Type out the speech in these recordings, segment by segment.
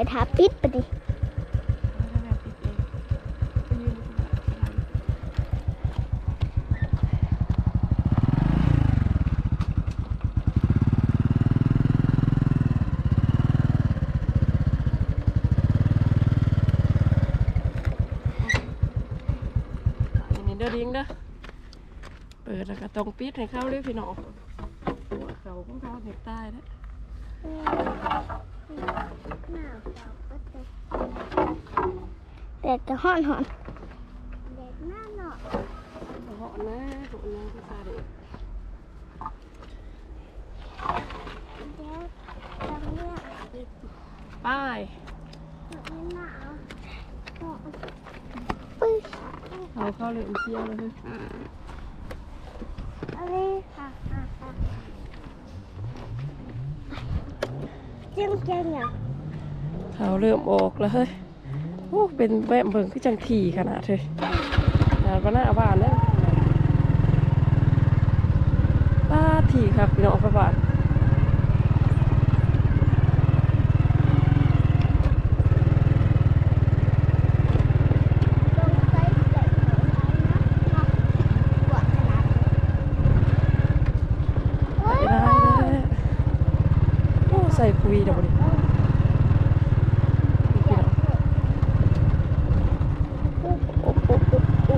อยทาปิดไปดิให้แม่ปิดเองไปยืนดูข้งหลังอันนี้เด้อลิงเด้อ เปิดแล้วก็ต้องปิดให้เข้าเลยพี่น้องหัวเขาของเขาเด็กตายแล้ว แต่จะห่อนหอนเด็กหน้าหนอเหาะนะเหาะยังก็ซาเด็กเด็กตรงเนี้ยป้ายมันหนาวปึ๊บเอาเข้าเลยอีเที่ยวเลยเฮ้ยอะไรค่ะ จังจังอะเขาเริ่มออกแล้วเฮ้ยโอ้เป็นแบบเบิ่งคือจังทีขนาดเลยงานวันหน้าบ้านแล้วป้าทีครับพี่น้องประบาท ลงไปเด็กของเรานะเนาะปวดขนาดนี้เฮ้ย ได้เลยโอ้ใส่ปุ๋ยเดี๋ยวบ่ดิพี่น้องโอ้โอ้โอ้โอ้โอ้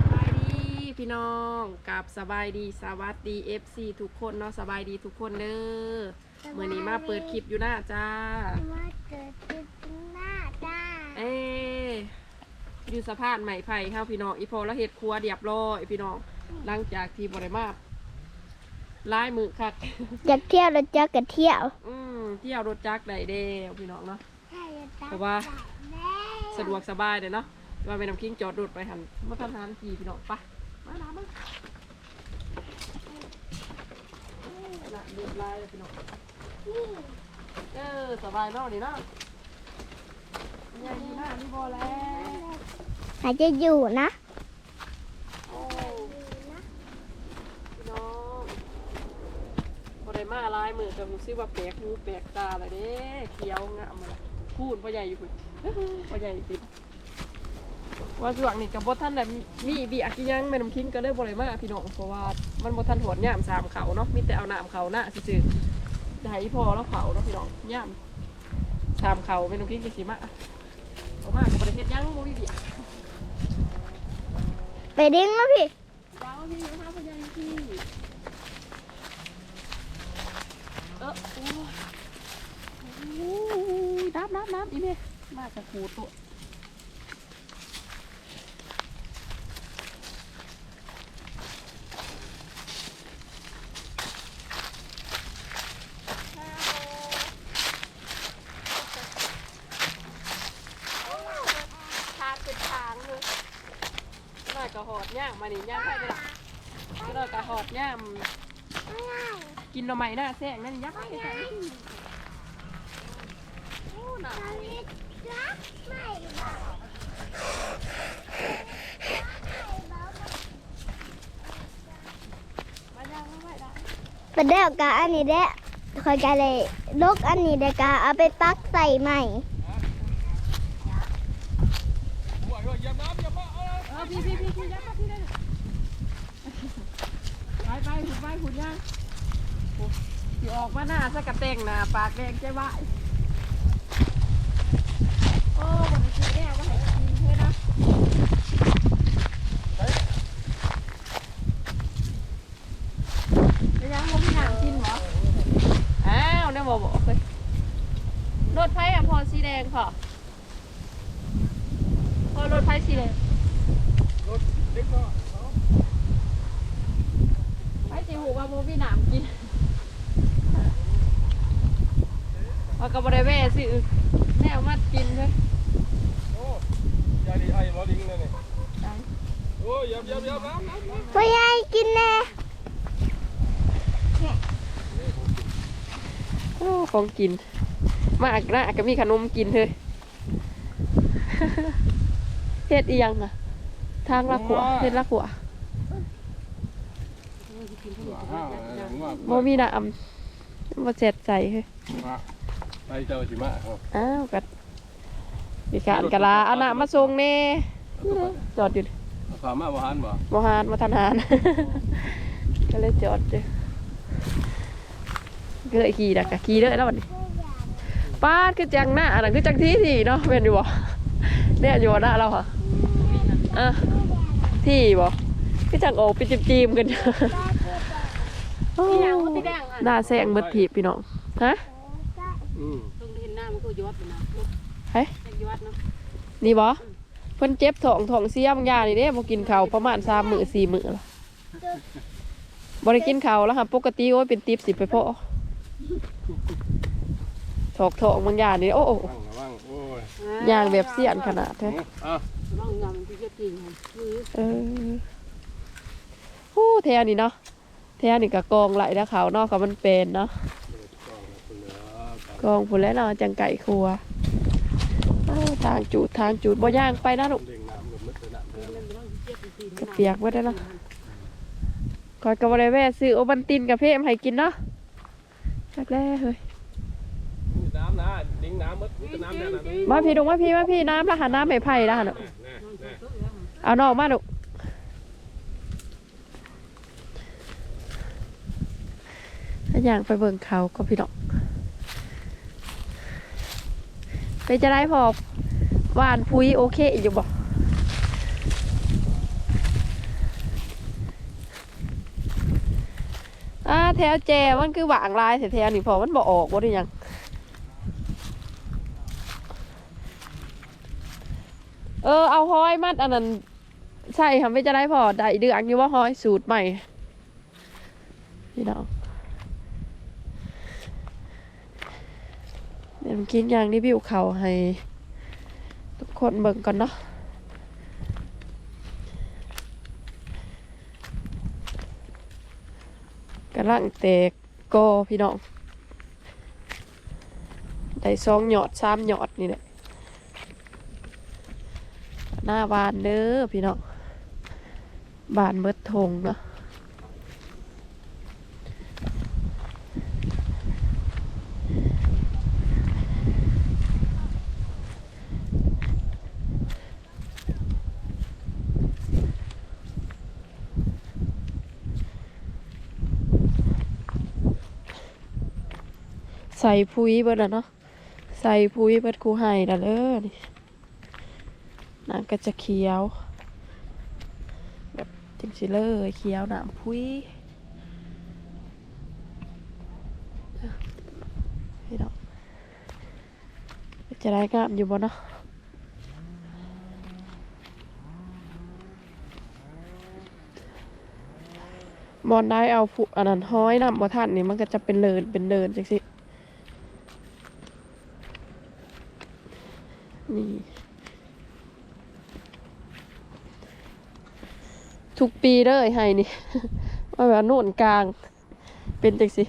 สบายดีพี่น้อง กับสบายดีสวัสดี FC ทุกคนเนาะสบายดีทุกคนเด้อเมื่อนี้มาเปิดคลิปอยู่หน้าจ้ามาเกิดที่หน้าจ้าเอ้อยู่สะพานใหม่ไผ่เข้าพี่น้องอีพอแล้วเฮ็ดครัวเรียบร้อยพี่น้องหลังจากที่บริมาลายมือคักอยากเที่ยวเราจะกันเที่ยว อืมเที่ยวรถจักรได้เด้วพี่น้องเนาะเพเพราะว่าสะดวกสบายเลยเนาะว่าไปน้ำคิงจอดรถไปหันมาทันทานขี่พี่น้องไปมาน้ำมาน่ะ เรียบร้อยเลยพี่น้องเออสบายเนาะนี่เนาะยังอยู่หน้านี่พอแล้วอาจจะอยู่นะโอ้พี่น้องพอได้มาลายมือกับรู้สึกว่าแปลกหูแปลกตาเลยเด้เขียวงามเลยพูดพ่อใหญ่อยู่พุ่นพ่อใหญ่ติดว่าส่วงนี่กับบท่านแบบมีบีอักอิหยังแม่น้ำคิงก็เลยบ่ได้มาพี่น้องเพราะว่า มันบ่ทันหวดย่ามสามเขาเนาะมีแต่เอาน้ำเขาหน้าซื่อๆจะให้พอแล้วเขาเนาะพี่น้องย่ามสามเขาแม่น้ำคิงก็สิมาเอามาก็บ่ได้เฮ็ดหยังบ่มีบีอักไปดิ้งนะพี่เจ้าพี่นะคะพ่อใหญ่พี่เออโอ้ยโอ้ยน้ำน้ำน้ำอีเม่มาจากหูตัว ทางเป็นทางเลยน่อ ย่างมานี่ย่างไปลยก็น่อยกระหอดย่างกินหน่อไม้หน้าแซงนั่นยักษ์ไปใส่โอ้หน่างไว้ได้ประเดี๋ยวกะอันนี้เด้คอยกะเลยลกอันนี้เด้กะเอาไปปักใส่ใหม่ เออพี่พี่พี่พี่ยักษ์มาพี่ได้เลยไปไปหุ่นไปหุ่นย่างโอ้ที่ออกมาหน้าสกกระเตงหน้าปากแดงใจวายโอ้บนคือแน่ว่าให้กินเพื่อนะไปยังบ่มีน้ำกินเหรออ้าวเนี่ยบอกบอกเลยรถไฟอะพอสีแดงค่ะพอรถไฟสีแดง รถเล็กก็ โไปสิหูว่าโมพี่หนามกินเอา กระบได้แว่สิแนวมัดกินเลยโอ้ยาดีไอ้บอลิงเลยนี่โอ้ยยับยับยับยับยับยับพ่อใหญ่กินแน่โอ้ของกิน มากนะก็มีขนมกินเถอะเฮ็ดอีหยังอะทางละขัวเฮ็ดละขัวอ้าวผมว่าโมมีน้ำมาเจ็ดใจเฮ้ยว่า ไปเจ้าสิมาครับอ้าวกัดมีการกะลาเอาน้ำมาส่งแน่จอดอยู่ฝามาบ่หันบ่มหานมาทานหารก็เลยจอดอยู่ก็เลยขี่ดักกะขี่เลยแล้ววันนี้ป้าดคือจังหน้าอันนั้นคือจังที่ที่เนาะเป็นอยู่บ่เนี่ยอยู่หน้าเราค่ะอะที่บ่คือจังโอปิจิมจีมๆกัน พี่นางก็พี่แดงอะ หน้าแซงเบิดถีบพี่น้อง ฮะ อืมตรงเห็นหน้ามันก็ยอดไปนะเฮ้ยแยกยอดเนาะนี่บ่เพิ่นเจ็บท้องท้องเสียบางอย่างนี่เด้บ่กินข้าวประมาณ3มื้อ4มื้อละบ่ได้กินข้าวแล้วค่ะปกติโอ้ยเป็นติบสิไปพอถอกท้องบางอย่างนี่โอ้โอ้ว่างระวังโอ้ยย่างแบบเสียนขนาดแท้อะน้องงามที่จะจริงคือเออโอ้แถวนี้เนาะแถวนี้ก็กองไหลแล้วเขาวเนาะก็มันเป็นเนาะ กองพุ่นแล้วเนาะจังไก่ครัวทางจูดทางจูดบ่ย่างไปนะลูกกับมืดเลยน้ำเด้อก็เปียกไว้ได้เนาะคอยกับบริแวะซื้อโอบันตินกับเพ่มให้กินเนาะจักแล้เฮ้ยน้ำนะดิ้งน้ำมดน้ำแน่นอนมาพี่ดงมาพี่มาพี่น้ำละหาน้ำไม่ไผ่ละหนะแน่แน่เอานอกมาดูถ้าอย่างไปเบิ่งเขาก็พี่น้อง ไปจะได้พอหวานพุยโอเคอยู่บ่อาแถวแจมันคือหวางลายแถวๆนี่พอมันบ่ออกบ่ได้ยังเออเอาห้อยมัดอันนั้นใช่ค่ะไม่จะได้พอได้เดือนอยู่ว่าห้อยสูตรใหม่พี่น้อง เดี๋ยวกินอย่างรีวิวเขาให้ ทุกคนเบิ่งก่อนเนาะกำลังแตกกอพี่น้อง ได้สองหยอดสามหยอดนี่แหละ หน้าบานเด้อพี่น้อง บานเบิดทงเนาะ ใส่พุยเบิดแล้วเนาะใส่พุยเบิดคูไห้แล้วเด้อนี่น้ำก็จะเขียว แบบจังสิเลยเขียวน้ำพุ้ยพี่น้องจะได้งามอยู่บ่เนาะบอลได้เอาผู้อันนั้นห้อยน้ำบ่ทันนี่มันก็จะเป็นเลินเป็นเลินจังสิ นี่ ทุกปีเลยให้นี่ ว่าแบบโน่นกลาง เป็นจังสิ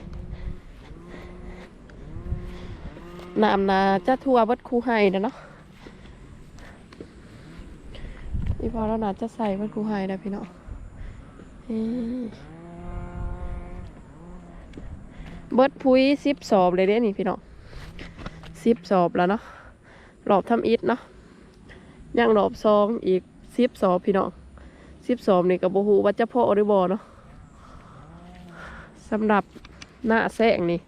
น้ำนาจะทั่วเบัดคูไห้นะเนาะนี่พอแล้วนาจะใส่เบัดคูไห้นะพี่น้องนี่เบิดพุ้ยสิบสอบเลยเด้นี่พี่เน้องสิบสอบแล้วเนาะ รอบทำอิฐเนาะยังรอบสองอีกสิบสอบพี่น้องสิบสองนี่กับโบหูว่าจะพอหรือบ่เนาะสำหรับหน้าแสงนี่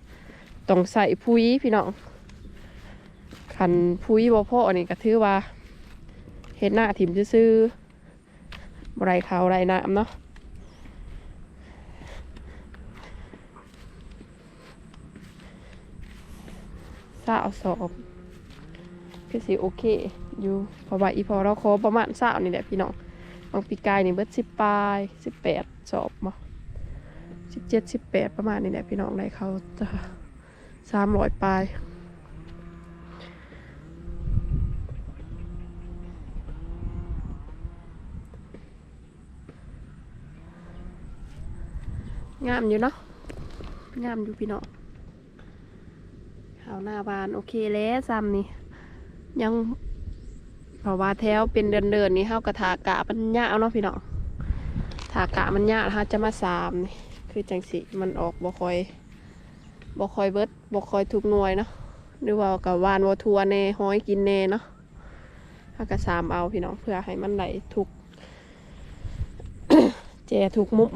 ต้องใส่พุ้ยพี่น้องขันพุ้ยบ่พ่อนี่ก็ถือว่าเห็นหน้าถิ่มซื่อๆไรขาไรน้ำเนาะสาวสอบ ก็สิโอเค อยู่เพราะว่าอีพอเราขอประมาณสาวนี่แหละพี่น้องบางปีกายนี่เบิดสิบปลายสิบแปดสอบมาสิบเจ็ดสิบแปดประมาณนี้แหละพี่น้องได้เขาจะสามร้อยปลายงามอยู่เนาะงามอยู่พี่น้องเอาหน้าบานโอเคแล้วซ้ำนี่ ยังเพราะว่าแถวเป็นเดินเดินๆนี่เฮากระถากะมันยาวเนาะพี่น้องถากะมันยาวฮะจะมาสามนี่คือจังสิมันออกบ่คอยบ่คอยเบิดบ่คอยทุกหน่วยเนาะหรือว่ากับวานวัวทัวแน่ห้อยกินแน่เนาะเฮากระสามเอาพี่น้องเพื่อให้มันไหลทุกแจทุกมุม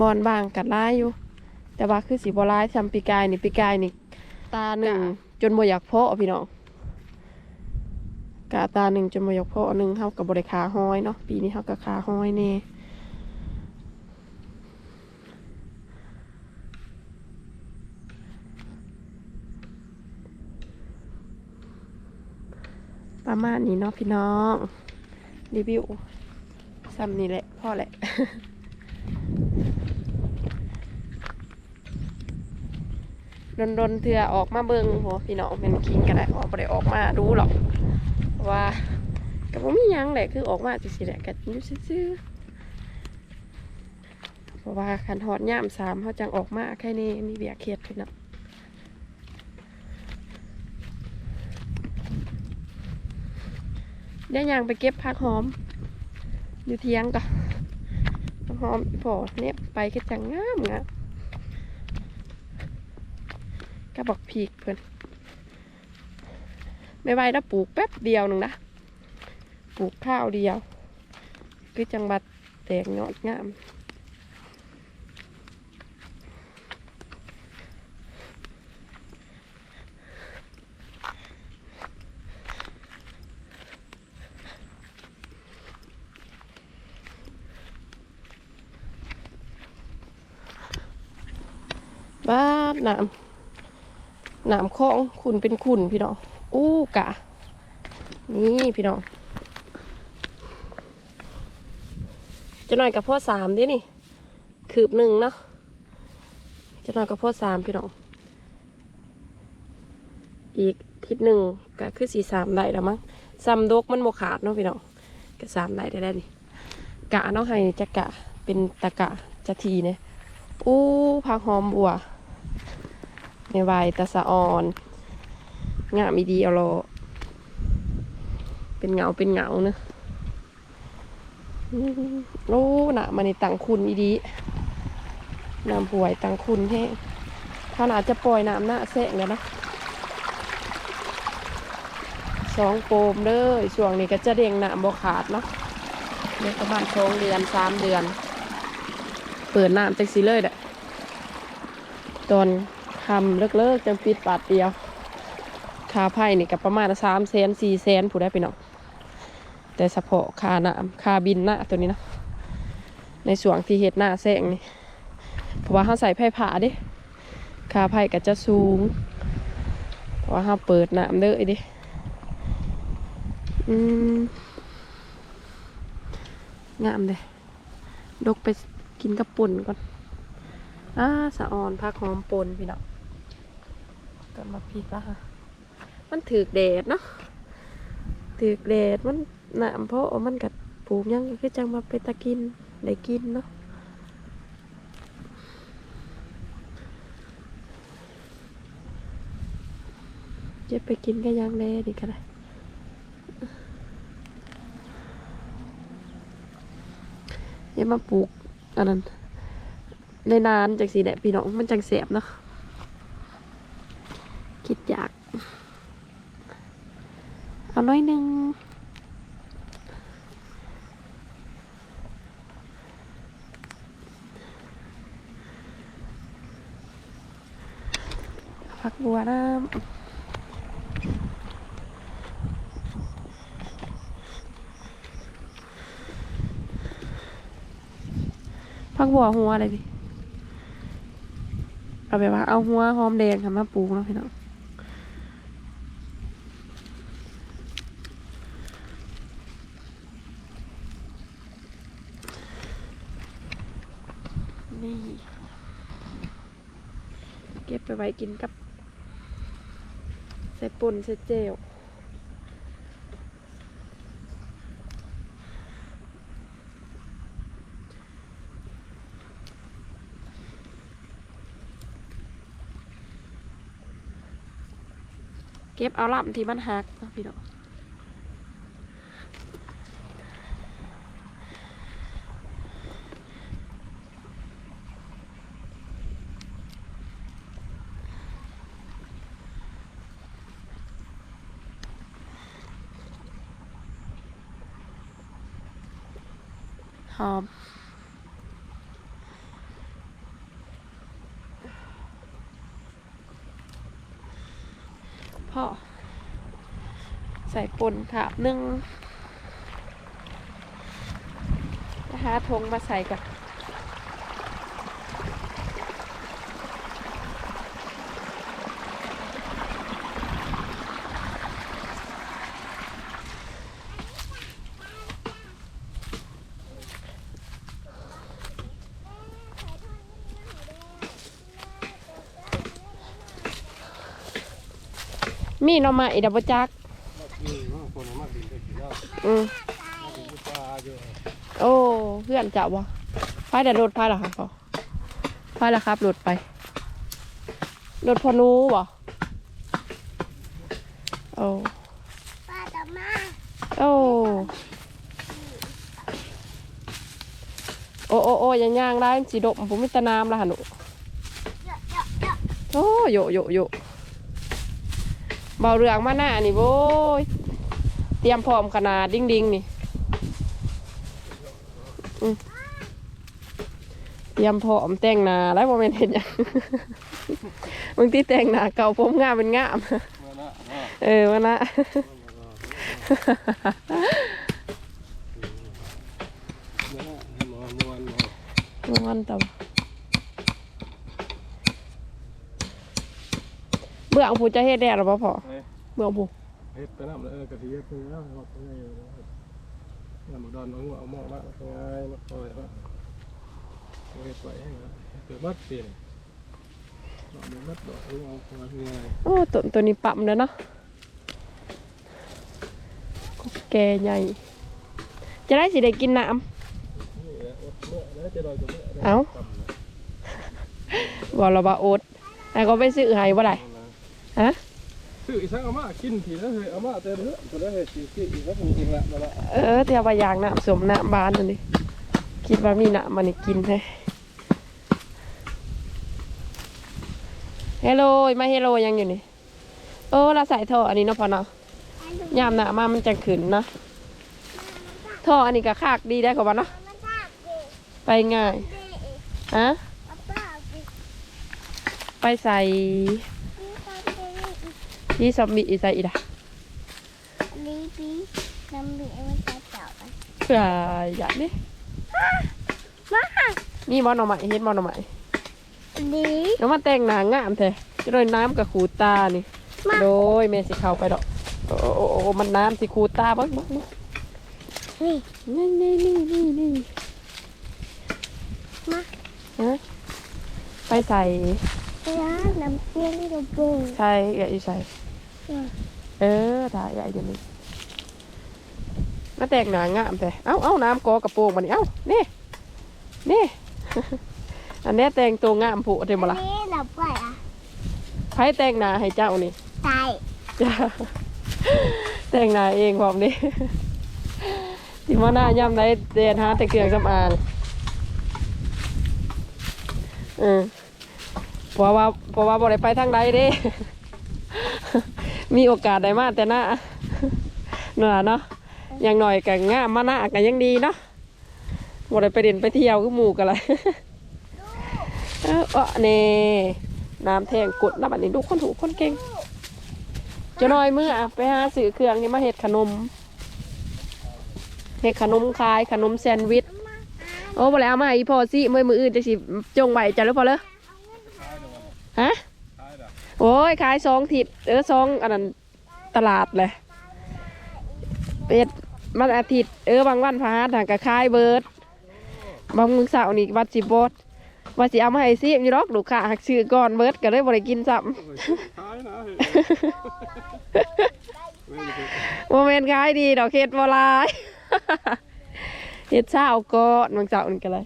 บอนบางกัดร้ายอยู่ แต่ว่าคือสีบร้ายทำปีกายนี่ปีกายนี่ ตาหนึ่งจนบ่อยากเพาะพี่น้องกะตาหนึ่งจนบ่อยากเพาะหนึ่งเท่ากับบริขาห้อยเนาะปีนี้เท่ากับขาห้อยแน่ประมาณนี้เนาะพี่น้อง รีวิวซ้ำนี่แหละพ่อแหละ ดนดนๆเถื่อออกมาเบิงโหพี่น้องเป็นคิงกันได้ออกบ่ได้ออกมาดูหรอกว่าก็บ่มีหยังแหละคือออกมาจังซี่แหละก็อยู่ซื่อเพราะว่าคันฮอดย่ามสามเขาจังออกมาแค่นี้มีเบียกเฮ็ดพี่น้องได้ยังไปเก็บผักหอม อยู่เทียงก็ผักหอมอีพอเนี่ยไปก็จังงามงาม ก็บอกพีกเพื่อนไม่ไหวแล้วปลูกแป๊บเดียวหนึ่งนะปลูกข้าวเดียว คือจังหวัดแตกยอดงาม บ้านน้ำ น้ำคลองขุนเป็นขุนพี่น้องอู้กะ นี่พี่น้องจะหน่อยกับพ่อสามดินี่ คืบหนึ่งเนาะจะหน่อยกับพ่อสามพี่น้องอีกทิศหนึ่งก็คือสี่สามได้แล้วมั้งซ้ำดกมันโมขาดเนาะพี่น้องก็สามได้ได้แล้วนี่กะเนาะให้จะกะเป็นตะกะจะทีเนี่ยอู้ผักหอมบัว ในวายตะสะออนงามอีดีเอาโลเป็นเงาเป็นเงาเนอะโอ้หนามาในตังคุณอีดีน้ำป่วยตังคุณแห้งขน่าจะปล่อยน้ำหน้าแสงแล้วนะสองโปมเด้อช่วงนี้ก็จะเด้งหน้ำบ่ขาดเนาะเด็กประมาณสองเดือนสามเดือน เปิดน้ำจังสิเลยแหละตอน ทำเลิกๆจังปิดบาทเดียวคาไผ่นี่กับประมาณสามแสนสี่แสนผู้ได้ไปเนาะแต่เฉพาะค่าน้ำค่าบินหน้าตัวนี้เนาะในส่วนที่เห็ดหน้าแสงนี่เพราะว่าเขาใส่ไผ่ผาดิค่าไผ่ก็จะสูง เพราะว่าเขาเปิดน้ำเด้อดิอืมงามเลยดกไปกินกับปุ่นก่อนอ่าสะออนพักหอมปนพี่น้อง กลับมาพีกแล้วค่ะ มันถือกแดดเนาะถือกแดดมันหนามเพราะว่ามันกัดปลูกยังคือจังมาไปตะกินได้กินเนาะจะไปกินก็ยังแลดีกันเลยอย่ามาปลูกอันนั้นในนานจากสีแดดพี่น้องมันจังเสียบเนาะ คิดอยาก เอาน้อยหนึ่งผักบัวน้ำผักบัวหัวอะไรพี่ เอาแบบว่าเอาหัวหอมแดงค่ะมาปลูกเนาะพี่น้อง เก็บ ไปไว้กินกับ ใส่ป่นใส่เจลเก็บเอาลำที่มันหักพี่น้องหอม พ่อ ใส่ปนถาบหนึ่งจะหาทงมาใส่กับมีหน่อไม้ดับบจัก อืมคนมากดินได้กี่ร อบอืมปลาเยอะโอ้เพื่อนจับวะพายแต่รถพายเหรอครับพ่อพายแล้วครับรถไปรถพอนูบ่โอ้ป้าจะมาโอ้โอ้โอ้โอ้ยังย่างได้สีดมผมมิตรน้ำละหนูเยอะเยอะเยอะโอ้โยโยโยเบาเรืองมาหน้านี่โว้ย เตรียมพร้อมขนาดดิ้งดิ้งๆนี่อืมเตรียมพร้อมแต่งหนาแล้วโมเมนเห็นยังบางทีแต่งหนาเก่าผมงามเป็นงามมาหน้ามาเออวันนะหมอมวนหมอมันต่ำเบื้องผู้จะเฮ็ดแดดหรือเปล่าพอเฮ้ยเบื้องผู้ เฮ็ดไปน้ำแล้วเออกะทิเฮ็ดไปแล้วหมดเลยงานหมูดอนเอาหัวเอาหม้อมาง่ายมาคอยว่าเฮ็ดไซื้อให้บ่ได้ฮะซื้ออีสังเอามากินทีแล้วเฮ้ยเอามาแต่เถอะตัวแล้วเฮ้ยสิสิอีกแล้วมีจริงละมาละเออเตียวไปยางน้ำสมน้ำบานนั่นดิคิดว่ามีน้ำมันนี่กินให้เฮลโลมาเฮลโลยังอยู่นี่เออเราใส่ท่ออันนี้เนาะพอเนาะอันดูยามหนามามันจะขึ้นเนาะท่ออันนี้ก็คากดีได้กว่าเนาะมันทากดิไปง่ายดิฮะเอาเปล่าดิไปใส่นี่ตอน นี้ที่ซอมบี้ใส่อีกอะลีปีน้ำบีมันจะเจาะกันเพื่ออย่างนี้มานี่มอนหน่อไม้เฮ็ดมอนหน่อไม้ลีแล้วมาแต่งหนางามแท้จะโดยน้ำกับขูดตานี่มาโดยเมสิเข้าไปดอกโอ้โอ้โอ้โอ้มันน้ำสิขูดตาบ้างบ้างนี่นี่นี่นี่นี่นี่มาฮะไปใส่แล้วน้ำเตี้ยนี่เราโบงใส่ใหญ่ใส่ เออเออถ่ายใหญ่เดี๋ยวนี้มาแต่งหนางามแต่เอ้าเอ้าน้ำกอกระโปรงมานี่เอ้านี่นี่ อันนี้แต่งตัวงามผู้เต็มอันละนี้เราไปอะไผแต่งหนาให้เจ้านี่ตายจ้าแต่งหนาเองพร้อมดิที่มาหน้าย่ำไรเดนหาแต่เครื่องสำอางเออเพราะว่าเพราะว่าบ่ได้ไปทางใดเด้ มีโอกาสได้มาแต่หน้าเนาะเนาะอย่างหน่อยกับง่ามมาหน้ากันยังดีเนาะบ่ได้ไปเด่นไปเที่ยวก็หมู่กันเลยเออเน่น้ำแทงกดน้ำบัดนี้ดูคนถูคนเก่งจะน้อยเมื่อไปหาซื้อเครื่องนี่มาเฮ็ดขนมเฮ็ดขนมขายขนมแซนด์วิชโอ้บ่แล้วเอามาอีพอสิเมื่อมืออื่นจะสิจงไว้จ้ะหรือเปล่าเลยฮะ โอ้ยขายสองทิศเออสองอันนั้นตลาดเลยเป็ดมันอาทิตย์เออบางวันพาหาทางก็ขายเบิร์ดบางมื้อเสาร์นี่วัดสิบดว่าสิเอามาให้ซิมอยู่ดอกลูกค้าหักซื้อก่อนเบิดก็เลยบ่ได้กินซ้ำโอ้ยขายนะเฮ้ยไม่ได้โมเมนต์ขายดีดอกเฮ็ดบ่หลายเฮ็ดเช้าก่อนบางเจ้านี่ก็เลย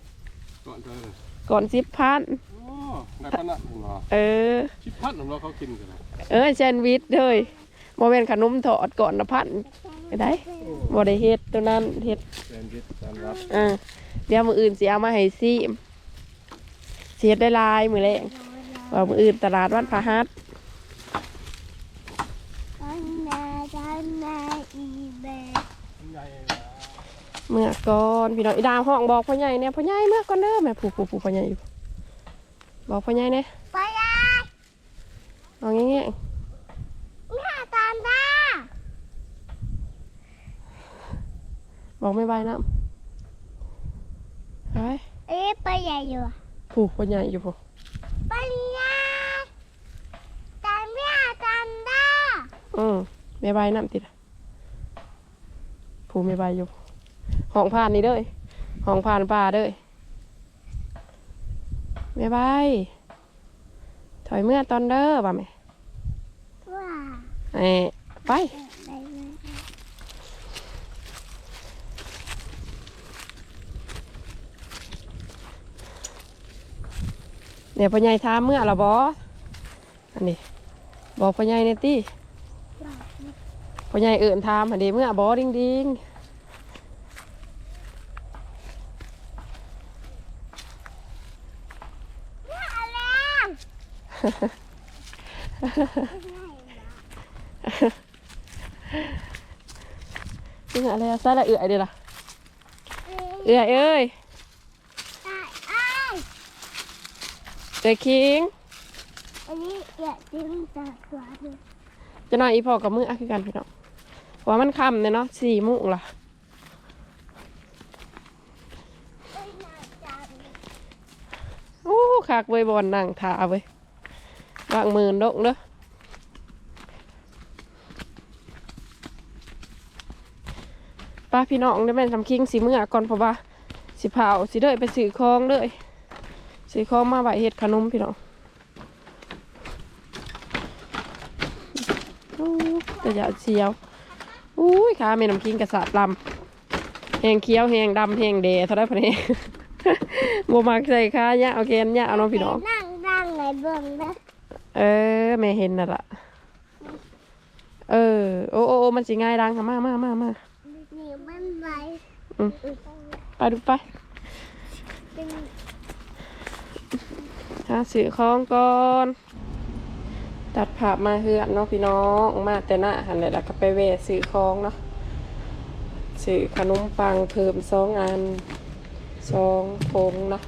ก่อนเธอก่อน10,000โอ้ ได้ขนาดนั้นเหรอเออชิบพัดของเราเขากินกันนะเออแซนด์วิชเด้ยบ่แม่นขนมทอดก่อนละพันไปได้บ่ได้เฮ็ดตัวนั้นเฮ็ดแซนด์วิชสำหรับอ่าเดี๋ยวมื้ออื่นสิเอามาให้ซิมสิเฮ็ดได้หลายมื้อแรงว่ามื้ออื่นตลาดวันพฤหัสอันนาอันนาอีเบใหญ่เมื่อก่อนพี่น้องอีดามห้องบอกพ่อใหญ่เนี่ยพ่อใหญ่เมื่อก่อนเด้อแม่ผู้ผู้ผู้พ่อใหญ่อยู่ บอกพ่อใหญ่เนี่ยไปเลยเอาแง่หน้าตามตาๆบอกไม่บายน้ำไปเอ๊ะไปใหญ่อยู่ผู้พ่อใหญ่อยู่ผู้ไปเลยตามหน้าตามตาอืมไม่บายน้ำติดผู้ไม่บายอยู่ห้องผ่านนี่เด้อห้องผ่านป่าเด้อ ไม่บาย ถอยเมื่อตอนเด้อป่ะแม่ว้าเอ้ยไปไปเลยเดี๋ยวพ่อใหญ่ถามเมื่อละบออันนี้บอกพ่อใหญ่เนี่ยติพ่อใหญ่เอื่นถามอันนี้เมื่อบอดิงดิง หน้าแล้ว เมื่อะไรอะซาละเอื่อยเดี๋ยวล่ะ เอื่อยเอ้ยได้อ้ายเอ้ยคิง อันนี้อยากจิ้มตาตัวด้วยจะนอยอีพอกับมืออะคือกันพี่น้องเพราะว่ามันค่ำเนี่ยเนาะสี่โมุงล่ะโอ้ขากเวยบอลนั่งถาเว้ย วางมือดกเด้อป้าพี่น้องได้แม่นทำคิงสีเมื่อก่อนเพราะว่าสิเผาสิเด้อไปซื้อของเด้อซื้อของมาใบเห็ดขนมพี่น้องแต่อย่าเสียวอุ้ยขาแม่น้ำคิงกระสาบลำแหงเคี้ยวแหงดำแหงแดเท่าไรพะเนี่ยบมักใส่ขาเนี่ยเอาแกนเนี่ยเอาน้องพี่น้องนั่งนั่งในเบื้องนะ ออแม่เห็นน่ะล่ะ เออ โอ้โอ้โอ้มันสิง่ายดังค่ะมามามามานี่มันไหลอืมไปดูไปเป็นหาสื่อของก่อนตัดภาพมาเฮือนเนาะพี่น้องมาแต่หน้าหันเลยแล้วก็ไปเวะสื่อของเนาะสื่อขนมปังเพิ่มสองอันสองพงเนาะ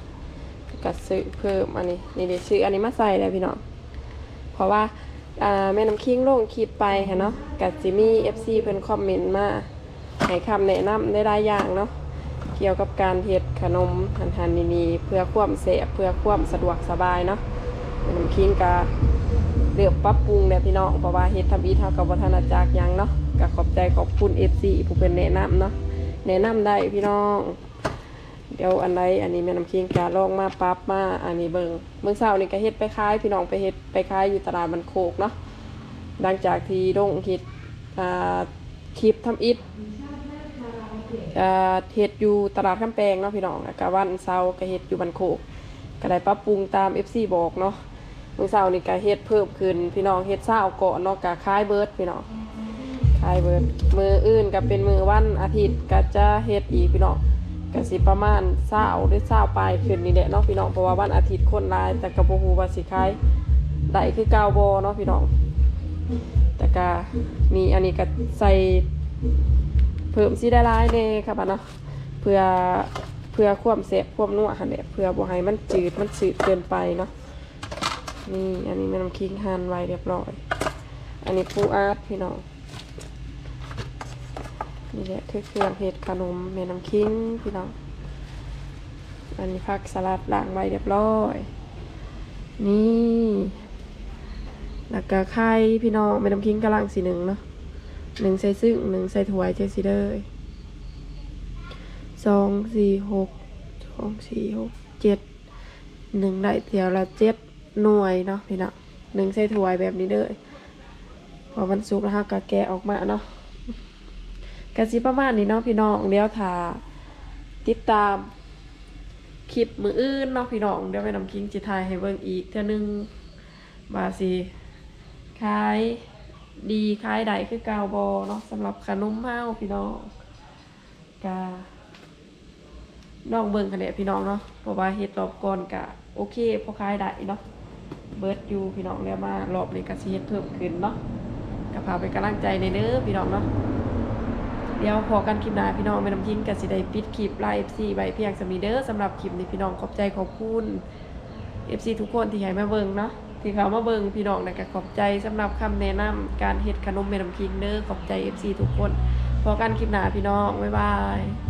แล้วก็สื่อเพิ่มอันนี้นี่เดี๋ยวซื้ออันนี้มาใส่เลยพี่น้อง เพราะว่าแม่น้ำคิงลงคลิปไปค่ะเนาะกับจิมี่เอฟซีเพิ่นคอมเมนต์มาให้คำแนะนำได้หลายอย่างเนาะเกี่ยวกับการเฮ็ดขนมหันหันนี่ๆเพื่อความเสพเพื่อความสะดวกสบายเนาะแม่น้ำคิงก็เลือกปรับปรุงแหละพี่น้องเพราะว่าเฮ็ดทำอีเท่ากับวัฒนจักรยังเนาะก็ขอบใจขอบคุณเอฟซีผู้เป็นแนะนำเนาะแนะนำได้พี่น้อง เดี๋ยวอันใดอันนี้แม่น้ำคิงกะลองมาปรับมาอันนี้เบิงเมื่อเช้านี่ก็เฮ็ดไปขายพี่น้องไปเฮ็ดไปขายอยู่ตลาดมันโคกเนาะหลังจากที่ดงเฮ็ดอ่าคลิปทำอิฐเฮ็ดอยู่ตลาดคำแปงเนาะพี่น้องก็วันเสาร์ก็เฮ็ดอยู่บันโคกก็ได้ปรับปรุงตาม FC บอกเนาะเมื่อเช้านี่ก็เฮ็ดเพิ่มขึ้น พี่น้องเฮ็ดเช้าก่อนเนาะก็ขายเบิร์ดพี่น้องขายเบิร์ดมืออื่นก็เป็นมือวันอาทิตย์ก็จะเฮ็ดอีกพี่น้อง ก็สิประมาณเศร้าหรือเศร้าปลายคืนนี่แหละเนาะพี่น้องเพราะว่าวันอาทิตย์คนลาย แต่กระโบฮูว่าสิคายได้คือเกาวบอเนาะพี่น้อง แต่ก็มีอันนี้ก็ใส่เพิ่มสิได้ลายเน่ครับเนาะเพื่อเพื่อควมเสพควมนัวหันแหละเพื่อบ่ให้มันจืดมันสืดเกินไปเนาะนี่อันนี้ม่น้ำคิงหันไว้เรียบร้อย อันนี้ปูอาร์ตพี่น้อง นี่แหละคือเครื่องเห็ดขนมแม่น้ำคิงพี่น้อง อันนี้ผักสลัดล้างไว้เรียบร้อย นี่แล้วก็ไข่พี่น้องแม่น้ำคิงกำลังสีหนึ่งเนาะหนึ่งใส่ซึ่งหนึ่งใส่ถ้วยเจสีเลยสองสี่หกสองสี่หกเจ็ดหนึ่งได้เทียวละเจ็ดหน่วยเนาะพี่น้องหนึ่งใส่ถ้วยแบบนี้เลยพอมันสุกแล้วฮะก็แกะออกมาเนาะ กะสิประมาณนี้เนาะพี่น้องเดี๋ยวถ้าติดตามคลิปมืออื่นเนาะพี่น้องเดี๋ยวไปนำคิงจิทายให้เบิ่งอีกเท่านึงว่าสิขายดีขายได้คือเกาวบอเนาะสำหรับขนมเฮาพี่น้องกาน้องเบิ่งคะแนนพี่น้องเนาะเพราะว่าเฮ็ดรอบก่อนกะโอเคพอขายได้เนาะเบิร์ดอยู่พี่น้องแล้วมารอบนี้ก็สิเฮ็ดเพิ่มขึ้นเนาะก็พาไปกำลังใจในเด้อพี่น้องเนาะ เดี๋ยวพอกันคลิปหน้าพี่น้องแม่น้ำทิ้งกับสิได้ปิดคลิปไลฟ์เอฟซีใบเพียงสมีเดอร์สำหรับคลิปนี้พี่น้องขอบใจขอบคุณเอฟซีทุกคนที่ให้มาเบิ่งเนาะที่เขามาเบิ่งพี่น้องนะก็ขอบใจสำหรับคำแนะนำการเฮ็ดขนมแม่น้ำคิงเด้อขอบใจเอฟซีทุกคนพอกันคลิปหน้าพี่น้องบ๊ายบาย